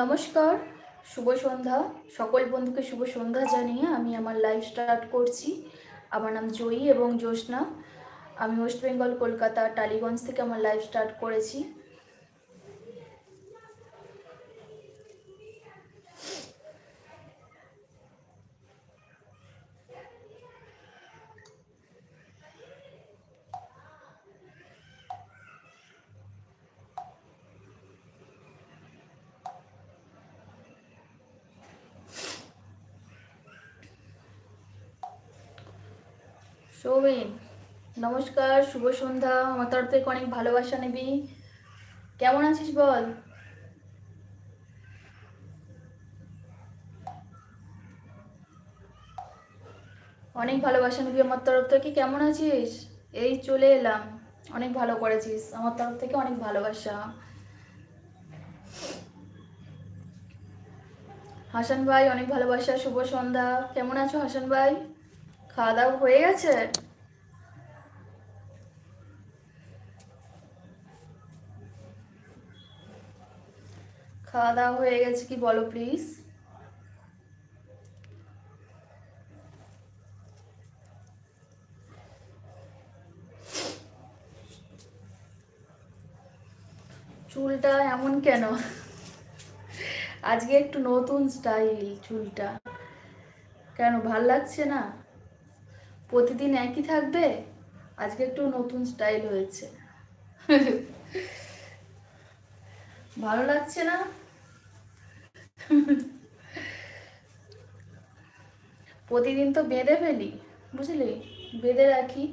নমস্কার, শুভ সন্ধ্যা। সকল বন্ধুকে শুভ সন্ধ্যা জানিয়ে আমি আমার লাইভ স্টার্ট করছি। আমার নাম জয়ী এবং জ্যোৎস্না। আমি ওয়েস্ট বেঙ্গল কলকাতা, টালিগঞ্জ থেকে আমার লাইভ স্টার্ট করেছি। সৌমিন নমস্কার, শুভ সন্ধ্যা। আমার তরফ থেকে অনেক ভালোবাসা নিবি। কেমন আছিস বল? অনেক ভালোবাসা নিবি আমার তরফ থেকে। কেমন আছিস? এই চলে এলাম। অনেক ভালো করেছিস। আমার তরফ থেকে অনেক ভালোবাসা। হাসান ভাই, অনেক ভালোবাসা। শুভ সন্ধ্যা। কেমন আছো হাসান ভাই? খাওয়া দাওয়া হয়ে গেছে? খাওয়া দাওয়া হয়ে গেছে কি বলো প্লিজ চুলটা এমন কেন? আজকে একটু নতুন স্টাইল চুলটা। কেন, ভালো লাগছে না? প্রতিদিন একই থাকবে? আজকে একটু নতুন স্টাইল হয়েছে। ভালো লাগছে না? প্রতিদিন তো বেঁধে ফেলি, বুঝলি? বেঁধে রাখি।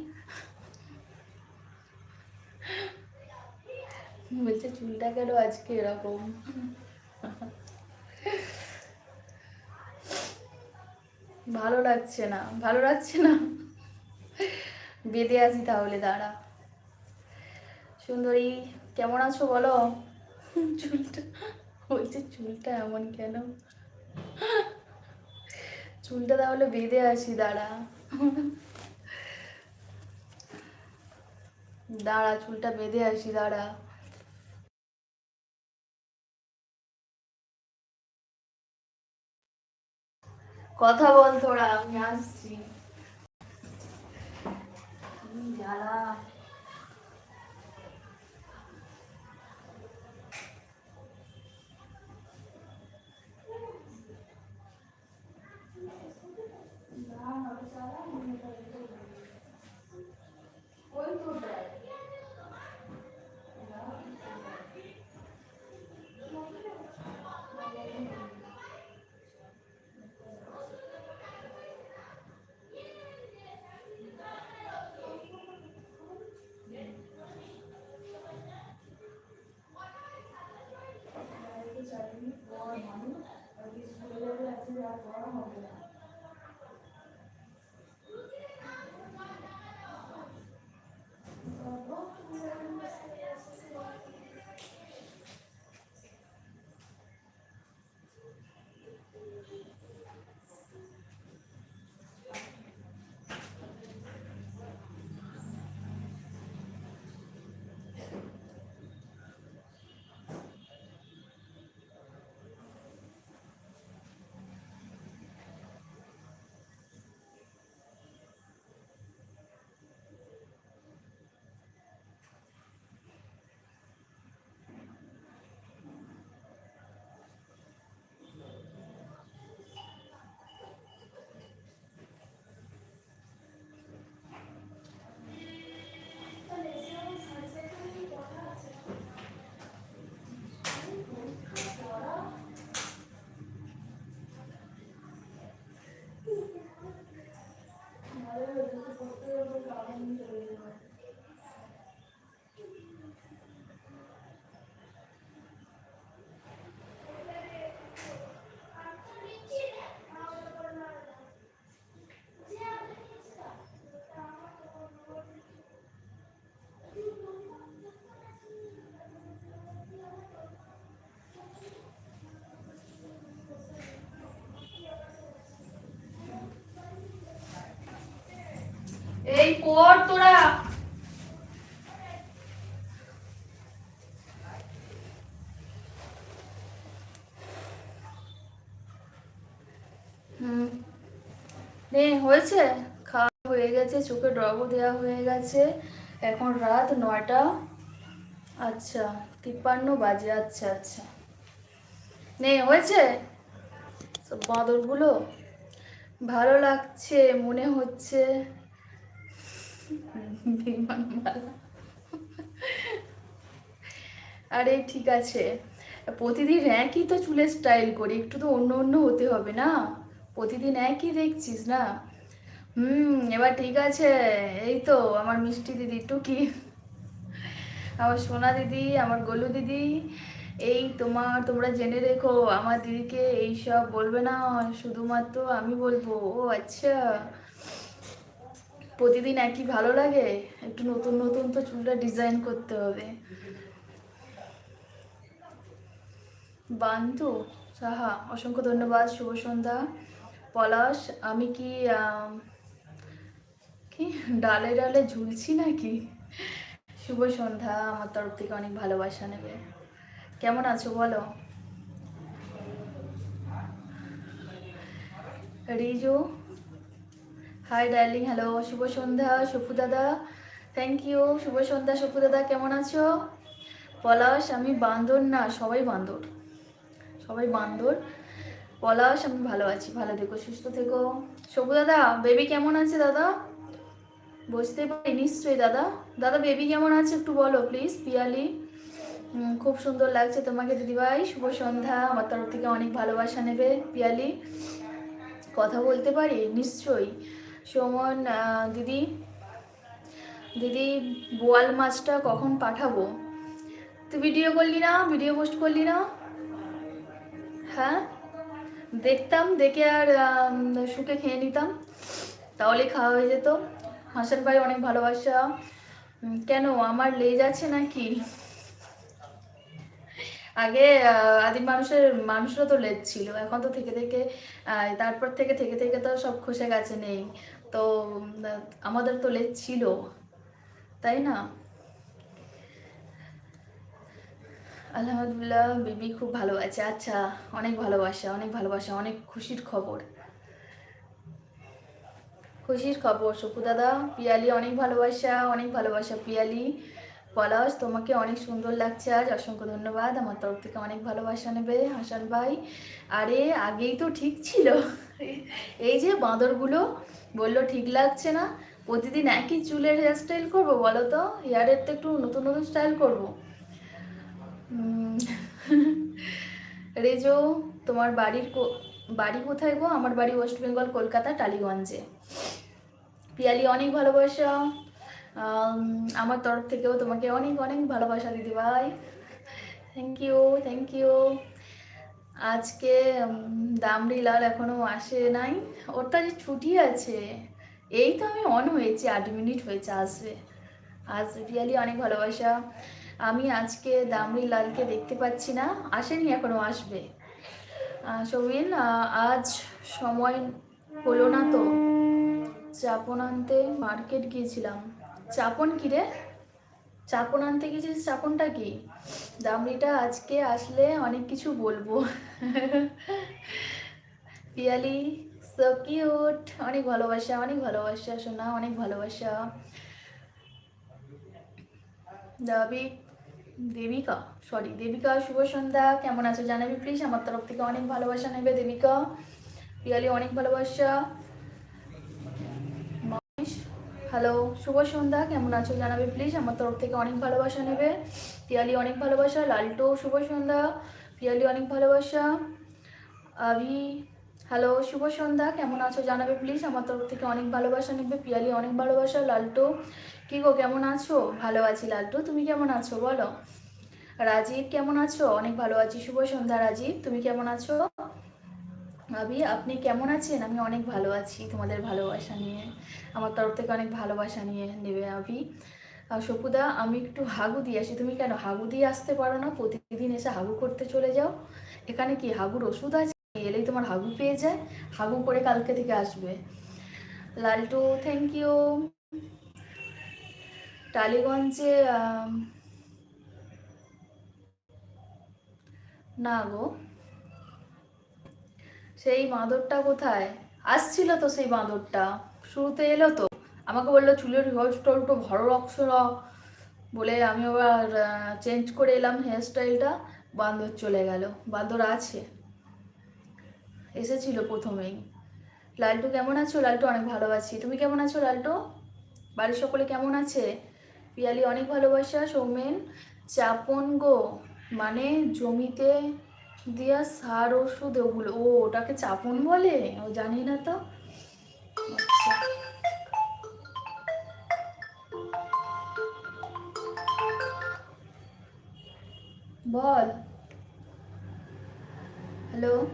বলছে, চুলটা কেন আজকে এরকম? ভালো লাগছে না, ভালো লাগছে না। বেঁধে আসি তাহলে, দাঁড়া। সুন্দরী, কেমন আছো বলো? চুলটা বলছে চুলটা এমন কেন? চুলটা তাহলে বেঁধে আসি দাঁড়া। দাঁড়া, চুলটা বেঁধে আসি দাঁড়া। কথা বল তোরা, আমি আসছি। কি জ্বালা কর তোরা। হুম। হয়েছে? খাওয়া হয়ে গেছে, চোখে ড্রপও দেওয়া হয়ে গেছে। এখন রাত নয়টা। আচ্ছা তিপ্পান্ন বাজে আচ্ছা আচ্ছা। নে, হয়েছে? বাঁদরগুলো? ভালো লাগছে, মনে হচ্ছে। আরে, ঠিক আছে। প্রতিদিন একই তো চুলের স্টাইল করি, একটু তো অন্য অন্য হতে হবে না? প্রতিদিন একই দেখছিস না? হুম, এবার ঠিক আছে। এই তো, আমার মিষ্টি দিদি টুকি। আমার সোনা দিদি, আমার গোলু দিদি। এই তোমার, তোমরা জেনে রেখো, আমার দিদিকে এইসব বলবে না। শুধুমাত্র আমি বলব। ও আচ্ছা। প্রতিদিন একই ভালো লাগে? একটু নতুন নতুন তো চুলটা ডিজাইন করতে হবে। বান্তু সাহা, অসংখ্য ধন্যবাদ, শুভ সন্ধ্যা। পলাশ, আমি কি কি, ডালে ডালে ঝুলছি নাকি? শুভ সন্ধ্যা, আমার তরফ থেকে অনেক ভালোবাসা নেবে। কেমন আছো বলো? রিজু হাই ডার্লিং হ্যালো শুভ সন্ধ্যা সপু দাদা। থ্যাংক ইউ শুভ সন্ধ্যা সপু দাদা। কেমন আছো? পলাশ, আমি বান্দর না, সবাই বান্দর। সবাই বান্দর। পলাশ, আমি ভালো আছি। ভালো থেকো, সুস্থ থেকো। সপু দাদা বেবি কেমন আছে দাদা? বুঝতে পারি, নিশ্চয়ই দাদা। দাদা বেবি কেমন আছে একটু বলো প্লিজ পিয়ালি। খুব সুন্দর লাগছে তোমাকে, দিদিভাই। শুভ সন্ধ্যা। আমার তরফ থেকে অনেক ভালোবাসা নেবে, পিয়ালি। কথা বলতে পারি? নিশ্চয়ই। সুমন দিদি দিদি, বোয়াল মাছটা কখন পাঠাবো? তুই ভিডিও করলি না? ভিডিও পোস্ট করলি না? হ্যাঁ? দেখতাম, দেখে আর শুকে খেয়ে নিতাম। তাহলে খাওয়া হয়ে যেত। হাসান ভাই অনেক ভালোবাসা। কেন, আমার লেজ আছে নাকি? আগে আদিম মানুষের, মানুষরা তো লেজ ছিল। এখন তো থেকে থেকে তারপর থেকে থেকে থেকে তো সব খসে গেছে নেই। তো আমাদের তো লেজ ছিল, তাই না? আলহামদুলিল্লাহ, বিবি খুব ভালো আছে। আচ্ছা অনেক ভালোবাসা অনেক ভালোবাসা, অনেক খুশির খবর। খুশির খবর সুকু দাদা, পিয়ালি, অনেক ভালোবাসা অনেক ভালোবাসা, পিয়ালি। পলাশ, তোমাকে অনেক সুন্দর লাগছে আজ। অসংখ্য ধন্যবাদ। আমার তরফ থেকে অনেক ভালোবাসা নেবে হাসান ভাই। আরে, আগেই তো ঠিক ছিল। এই যে বাঁদরগুলো বলল ঠিক লাগছে না। প্রতিদিন একই চুলের হেয়ারস্টাইল করব বলো তো? হেয়ারের তো একটু নতুন নতুন স্টাইল করব। রেজো, তোমার বাড়ির বাড়ি কোথায় গো? আমার বাড়ি ওয়েস্ট বেঙ্গল কলকাতা, টালিগঞ্জে। পিয়ালি, অনেক ভালোবাসা। আমার তরফ থেকেও তোমাকে অনেক অনেক ভালোবাসা দিদি ভাই। থ্যাংক ইউ থ্যাংক ইউ আজকে দামড়ি লাল এখনও আসে নাই। ওর তো ছুটি আছে। এই তো আমি অন হয়েছি আট মিনিট হয়েছে আসবে। আজ রিয়ালি অনেক ভালোবাসা। আমি আজকে দামড়ি লালকে দেখতে পাচ্ছি না। আসেনি এখনও আসবে। আহ, আজ সময় হলো না তো? চাপন আনতে মার্কেট গিয়েছিলাম। চাপন কি রে? চাপন আনতে গেছিস চাপনটা কি? দামড়িটা আজকে আসলে অনেক কিছু বলব। পিয়ালি সো কিউট অনেক ভালোবাসা অনেক ভালোবাসা, সোনা, অনেক ভালোবাসা। দাবি, দেবিকা সরি দেবিকা, শুভ সন্ধ্যা। কেমন আছো জানাবি প্লিজ আমার তরফ থেকে অনেক ভালোবাসা নেবে দেবিকা। পিয়ালি, অনেক ভালোবাসা। হ্যালো, শুভ সন্ধ্যা, কেমন আছো জানাবে প্লিজ আমার তরফ থেকে অনেক ভালোবাসা নেবে। পিয়ালি অনেক ভালোবাসা লালটো শুভ সন্ধ্যা, পিয়ালি অনেক ভালোবাসা। আভি, হ্যালো, শুভ সন্ধ্যা, কেমন আছো জানাবে প্লিজ আমার তরফ থেকে অনেক ভালোবাসা নেবে, পিয়ালি অনেক ভালোবাসা, লালটো। কি গো, কেমন আছো? ভালো আছি লালটু, তুমি কেমন আছো বলো? রাজীব, কেমন আছো? অনেক ভালো আছি, শুভ সন্ধ্যা রাজীব, তুমি কেমন আছো? ভাবি, আপনি কেমন আছেন? আমি অনেক ভালো আছি, তোমাদের ভালোবাসা নিয়ে। আমার তরফ থেকে অনেক ভালোবাসা নিয়ে নেবে আভি। সপুদা, আমি একটু হাগু দিয়ে আসি। তুমি কেন হাগু দিয়ে আসতে পারো না? প্রতিদিন এসে হাগু করতে চলে যাও। এখানে কি হাগুর ওষুধ আছে? এলেই তোমার হাগু পেয়ে যায়। হাগু করে কালকে থেকে আসবে। লালটু থ্যাংক ইউ টালিগঞ্জে না গো। সেই বাঁদরটা কোথায়? আসছিল তো সেই বাঁদরটা। শুরুতে এলো তো। আমাকে বলল, চুলের হেয়ারস্টাইল একটু ভালো লাগছে না। বলে আমি আবার চেঞ্জ করে এলাম হেয়ারস্টাইলটা বান্দর চলে গেল। বান্দর আছে। এসেছিল প্রথমেই। লালটু কেমন আছো? লালটু অনেক ভালো আছি। তুমি কেমন আছো, লালটু? বাড়ির সকলে কেমন আছে? পিয়ালি অনেক ভালোবাসা, সৌমেন। চাপন গো মানে জমিতে দিয়া সার, ওষুধ, ওগুলো। ও, ওটাকে চাপন বলে? ও জানি না তো। আচ্ছা। বল। হ্যালো?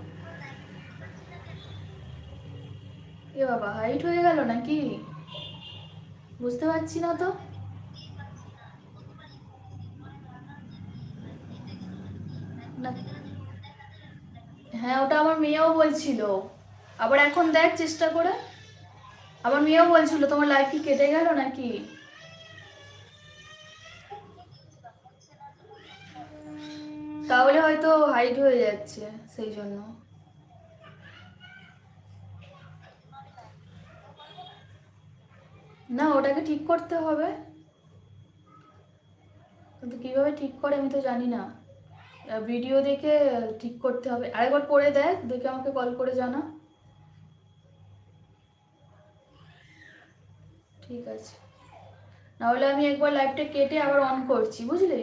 এ বাবা, হাইট হয়ে গেল নাকি? বুঝতে পারছি না তো। না হ্যাঁ ওটা আমার মেয়েও বলছিল। আবার এখন দেখ চেষ্টা করে। আমার মেয়েও বলছিল, তোমার লাইফ কি কেটে গেল নাকি? তাহলে হয়তো হাইট হয়ে যাচ্ছে সেই জন্য। না, ওটাকে ঠিক করতে হবে। কিন্তু কীভাবে ঠিক করে আমি তো জানি না। ভিডিও দেখে ঠিক করতে হবে। আরেকবার করে দেখ, দেখে আমাকে কল করে জানা। ঠিক আছে। নাহলে আমি একবার লাইভটা কেটে আবার অন করছি, বুঝলি?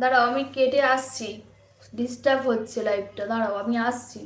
দাঁড়াও, আমি কেটে আসছি। ডিস্টার্ব হচ্ছে লাইভটা দাঁড়াও আমি আসছি।